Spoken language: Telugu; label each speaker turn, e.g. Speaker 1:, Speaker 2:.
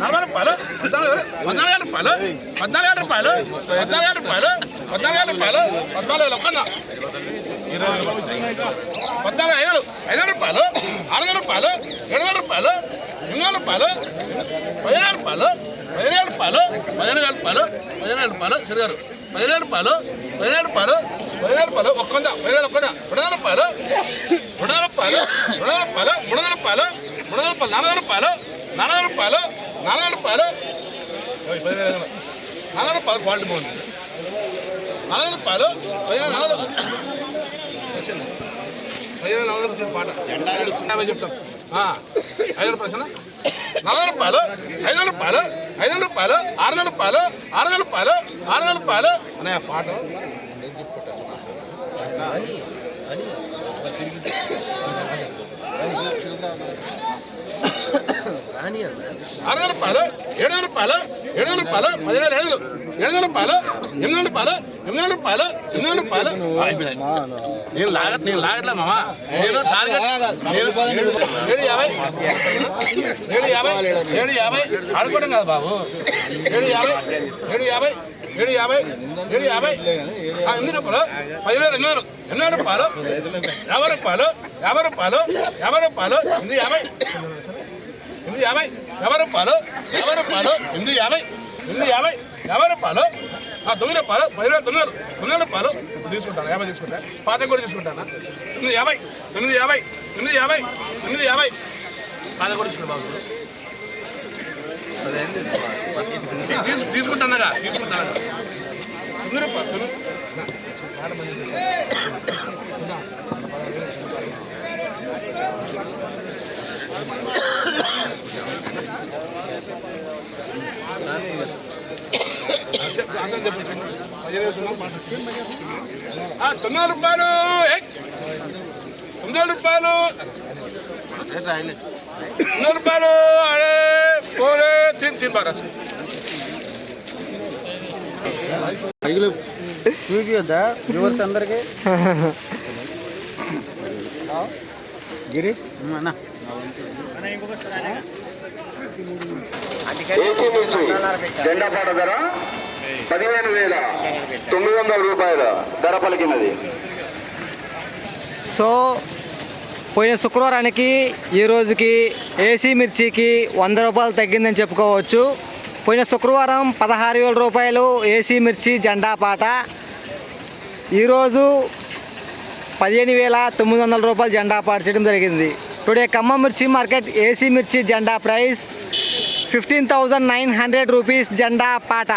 Speaker 1: నలభై రూపాయలు పద్నాలుగు వేల రూపాయలు పద్నాలుగు వేల రూపాయలు పద్నాలుగు వేల రూపాయలు పద్నాలుగు వేల రూపాయలు పద్నాలుగు వేల ఒక్కన్నా పద్నాలుగు ఐదు ఐదు వేల రూపాయలు ఆరు వేల రూపాయలు ఏడు వేల రూపాయలు ఎనిమిది వేల రూపాయలు పదిహేను వేల రూపాయలు పదిహేను వేల రూపాయలు పదిహేను వేల రూపాయలు పదిహేను వేల రూపాయలు సరిగారు పదిహేను వేల రూపాయలు పదిహేను వేల రూపాయలు పదిహేను వేల రూపాయలు ఒక్కొంద పదిహేను వేల ఒక్కొంద రెండు వేల రూపాయలు రెండు వేల రూపాయలు రెండు వేల రూపాయలు మూడు వందల రూపాయలు మూడు వందల రూపాయలు నాలుగు రూపాయలు నాలుగు రూపాయలు నాలుగు రూపాయలు నాలుగు రూపాయలు క్వాలిటీ బాగుంది. నాలుగు రూపాయలు పదిహేను నాలుగు పదిహేను నాలుగు వచ్చిన పాట. చెప్తాను ఐదు రూపాయలు నలభై రూపాయలు? ఐదు వందల రూపాయలు? ఐదు వందల రూపాయలు? ఆరు వందల రూపాయలు? ఆరు వందల రూపాయలు? ఆరు వందల రూపాయలు? అనే పాట ఆరు వందల రూపాయలు ఏడు వందల రూపాయలు ఏడు వందల రూపాయలు పదిహేను ఏడు వందలు ఏడు వందల రూపాయలు ఎనిమిది వందల రూపాయలు ఎనిమిది వందల రూపాయలు ఎనిమిది వందల రూపాయలు ఆ, అయిపోయింది. నేను లాగ నేను లాగట్లే మామా నేను టార్గెట్ నేను- ఏడు యాభై ఏడు యాభై ఏడు యాభై ఆడుకోవడం కదా బాబు ఏడు యాభై ఏడు యాభై ఏడు యాభై ఏడు యాభై. ఆ, రూపాయలు? పదివేలు ఎన్నో ఎన్నో రూపాయలు? యాభై రూపాయలు యాభై రూపాయలు యాభై రూపాయలు ఎనిమిది యాభై. ఎనిమిది యాభై యాభై రూపాయలు యాభై రూపాయలు ఎనిమిది యాభై ఎనిమిది యాభై యాభై రూపాయలు. ఆ, తొమ్మిది రూపాయలు పది తొమ్మిది తొమ్మిది రూపాయలు. తీసుకుంటాను? యాభై తీసుకుంటాను పాత కూడా తీసుకుంటాను? ఎనిమిది యాభై ఎనిమిది యాభై ఎనిమిది యాభై ఎనిమిది యాభై. పాత కూడా తీసుకుంటాను బాబు. తీసుకుంటానగా తీసుకుంటానగా తొమ్మిది రూపాయలు తొమ్మిది రూపాయలు. తొమ్మిది రూపాయలు అరే. రూపాయలు అరే పోలే తిని తిని బాగా
Speaker 2: చూపియొద్దా వ్యూవర్స్ అందరికి గిరి అన్న
Speaker 3: ఏసీ మిర్చి జెండా పాట ధర పదిహేను వేల తొమ్మిది వందల రూపాయల ధర పలికినది
Speaker 4: సో పోయిన శుక్రవారానికి ఈ రోజుకి ఏసీ మిర్చికి వంద రూపాయలు తగ్గిందని చెప్పుకోవచ్చు. పోయిన శుక్రవారం పదహారు వేల రూపాయలు ఏసీ మిర్చి జెండా పాట. ఈరోజు పదిహేను వేల తొమ్మిది వందల రూపాయలు జెండా పాట చేయడం జరిగింది. టుడే ఖమ్మం మిర్చి మార్కెట్ ఏసీ మిర్చి జెండా price fifteen thousand nine hundred rupees జెండా పాట.